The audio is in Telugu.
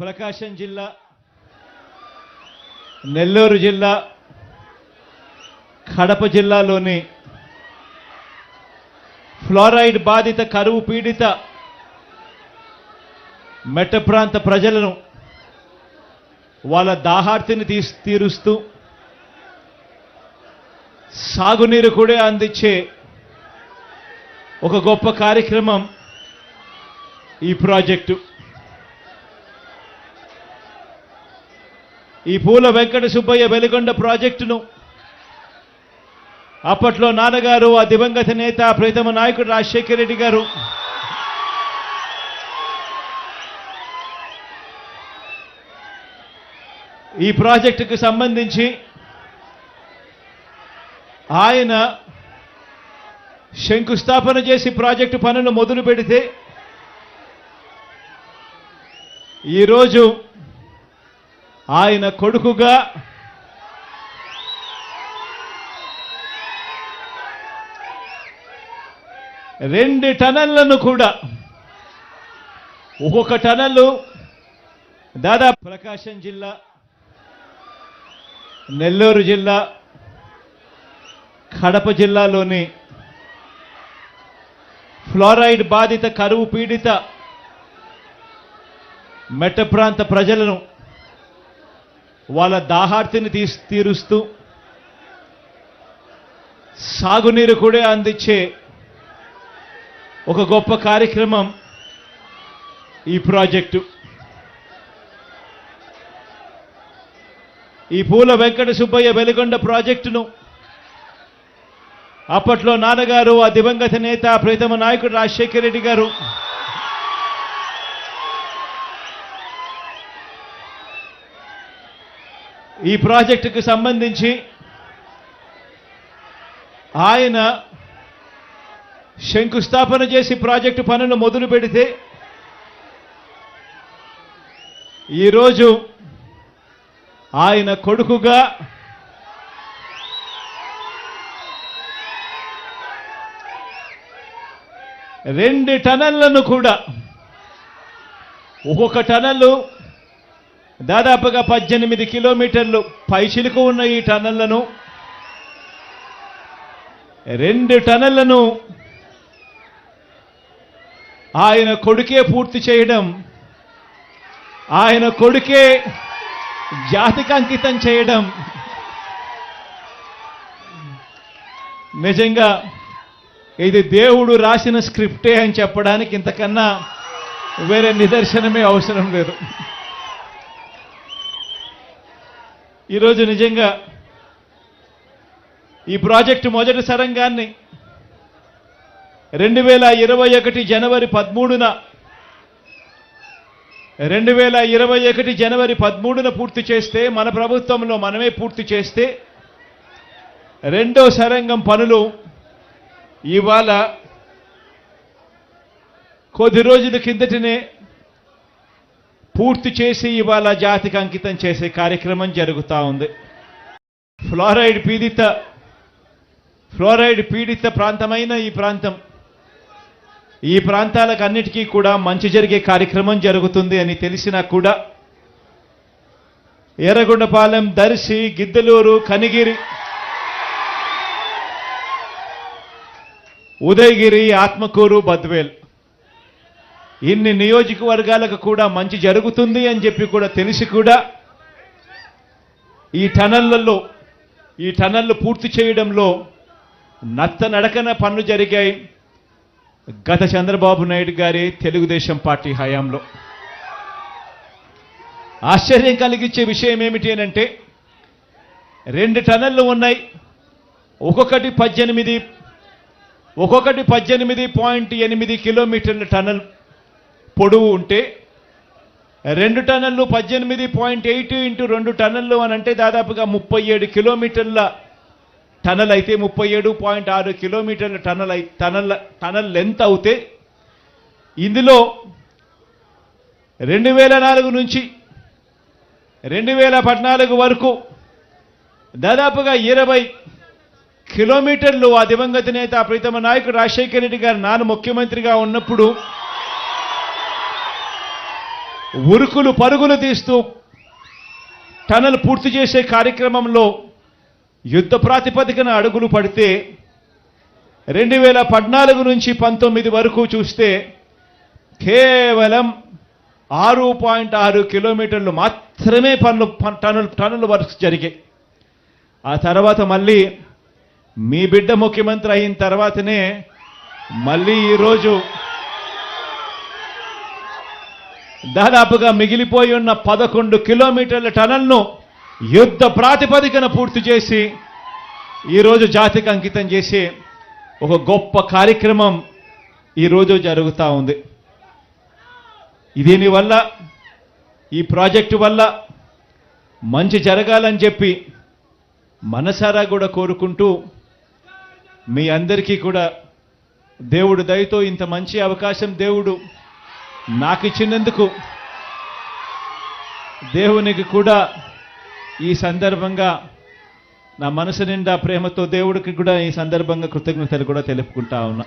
ప్రకాశం జిల్లా నెల్లూరు జిల్లా కడప జిల్లాలోని ఫ్లోరైడ్ బాధిత కరువు పీడిత మెట్ట ప్రాంత ప్రజలను వాళ్ళ దాహార్తిని తీసి తీరుస్తూ సాగునీరు కూడా అందించే ఒక గొప్ప కార్యక్రమం ఈ ప్రాజెక్టు. ఈ పూల వెంకట సుబ్బయ్య వెలుగొండ ప్రాజెక్టును అప్పట్లో నాన్నగారు ఆ దివంగత నేత ప్రీతమ నాయకుడు రాజశేఖర రెడ్డి గారు. ఈ ప్రాజెక్టుకు సంబంధించి ఆయన శంకుస్థాపన చేసి ప్రాజెక్టు పనులు మొదలు పెడితే ఈరోజు ఆయన కొడుకుగా రెండు టనళ్ళను కూడా ఒక్కొక్క టనల్లు దాదాపు ప్రకాశం జిల్లా నెల్లూరు జిల్లా కడప జిల్లాలోని ఫ్లోరైడ్ బాధిత కరువు పీడిత మెట్ట ప్రాంత ప్రజలను వాళ్ళ దాహార్తిని తీ తీరుస్తూ సాగునీరు కూడా అందించే ఒక గొప్ప కార్యక్రమం ఈ ప్రాజెక్టు. ఈ పూల వెంకట సుబ్బయ్య వెలుగొండ ప్రాజెక్టును అప్పట్లో నాన్నగారు ఆ దివంగత నేత ప్రీతమ నాయకుడు రాజశేఖర రెడ్డి గారు ఈ ప్రాజెక్టుకు సంబంధించి ఆయన శంకుస్థాపన చేసి ప్రాజెక్టు పనులు మొదలు పెడితే ఈరోజు ఆయన కొడుకుగా రెండు టనళ్ళను కూడా ఒక్కొక్క టనల్లు దాదాపుగా పద్దెనిమిది కిలోమీటర్లు పైచిలుకు ఉన్న ఈ టనళ్ళను రెండు టనళ్ళను ఆయన కొడుకే పూర్తి చేయడం ఆయన కొడుకే జాతికి అంకితం చేయడం. నిజంగా ఇది దేవుడు రాసిన స్క్రిప్టే అని చెప్పడానికి ఇంతకన్నా వేరే నిదర్శనమే అవసరం లేదు. ఈరోజు నిజంగా ఈ ప్రాజెక్టు మొదటి సరంగాన్ని రెండు వేల ఇరవై ఒకటి జనవరి పదమూడున రెండు వేల ఇరవై ఒకటి జనవరి పదమూడున పూర్తి చేస్తే మన ప్రభుత్వంలో మనమే పూర్తి చేస్తే రెండో సరంగం పనులు ఇవాళ కొద్ది రోజుల కిందటనే పూర్తి చేసి ఇవాళ జాతికి అంకితం చేసే కార్యక్రమం జరుగుతూ ఉంది. ఫ్లోరైడ్ పీడిత ఫ్లోరైడ్ పీడిత ప్రాంతమైన ఈ ప్రాంతం. ఈ ప్రాంతాలకు అన్నిటికీ కూడా మంచి జరిగే కార్యక్రమం జరుగుతుంది అని తెలిసినా కూడా ఎర్రగొండపాలెం దర్శి గిద్దలూరు కనిగిరి ఉదయగిరి ఆత్మకూరు బద్వేల్. ఇన్ని నియోజకవర్గాలకు కూడా మంచి జరుగుతుంది అని చెప్పి కూడా తెలిసి కూడా ఈ టనళ్ళలో ఈ టనళ్ళు పూర్తి చేయడంలో నత్త నడకన పనులు జరిగాయి. గత చంద్రబాబు నాయుడు గారి తెలుగుదేశం పార్టీ హయాంలో. ఆశ్చర్యం కలిగించే విషయం ఏమిటి అంటే రెండు టనళ్ళు ఉన్నాయి. ఒక్కొక్కటి పద్దెనిమిది ఒక్కొక్కటి పద్దెనిమిది పాయింట్ ఎనిమిది కిలోమీటర్ల టనల్. పొడవు ఉంటే రెండు టన్నులు పద్దెనిమిది పాయింట్ ఎయిట్ ఇంటూ రెండు టన్నులు అని అంటే దాదాపుగా ముప్పై ఏడు కిలోమీటర్ల టనల్ అయితే ముప్పై ఏడు పాయింట్ ఆరు కిలోమీటర్ల టనల్ అయి టనల్ టనల్ లెంత్ అవుతే ఇందులో రెండు వేల నాలుగు నుంచి రెండు వేల పద్నాలుగు వరకు దాదాపుగా ఇరవై కిలోమీటర్లు ఆ దివంగత నేత ప్రీతమ నాయకుడు రాజశేఖర రెడ్డి గారు నాన్న ముఖ్యమంత్రిగా ఉన్నప్పుడు ఉరుకులు పరుగులు తీస్తూ టనల్ పూర్తి చేసే కార్యక్రమంలో యుద్ధ ప్రాతిపదికన అడుగులు పడితే రెండు వేల పద్నాలుగు నుంచి పంతొమ్మిది వరకు చూస్తే కేవలం ఆరు పాయింట్ ఆరు కిలోమీటర్లు మాత్రమే పనులు ప- టనుల్ వర్క్స్ జరిగాయి. ఆ తర్వాత మళ్ళీ మీ బిడ్డ ముఖ్యమంత్రి అయిన తర్వాతనే మళ్ళీ ఈరోజు దాదాపుగా మిగిలిపోయి ఉన్న పదకొండు కిలోమీటర్ల టనల్ను యుద్ధ ప్రాతిపదికన పూర్తి చేసి ఈరోజు జాతికి అంకితం చేసి ఒక గొప్ప కార్యక్రమం ఈరోజు జరుగుతూ ఉంది. దీనివల్ల ఈ ప్రాజెక్టు వల్ల మంచి జరగాలని చెప్పి మనసారా కూడా కోరుకుంటూ మీ అందరికీ కూడా దేవుడు దయతో ఇంత మంచి అవకాశం దేవుడు నాకు ఇచ్చినందుకు దేవునికి కూడా ఈ సందర్భంగా నా మనసు నిండా ప్రేమతో దేవుడికి కూడా ఈ సందర్భంగా కృతజ్ఞతలు కూడా తెలుపుకుంటా ఉన్నా.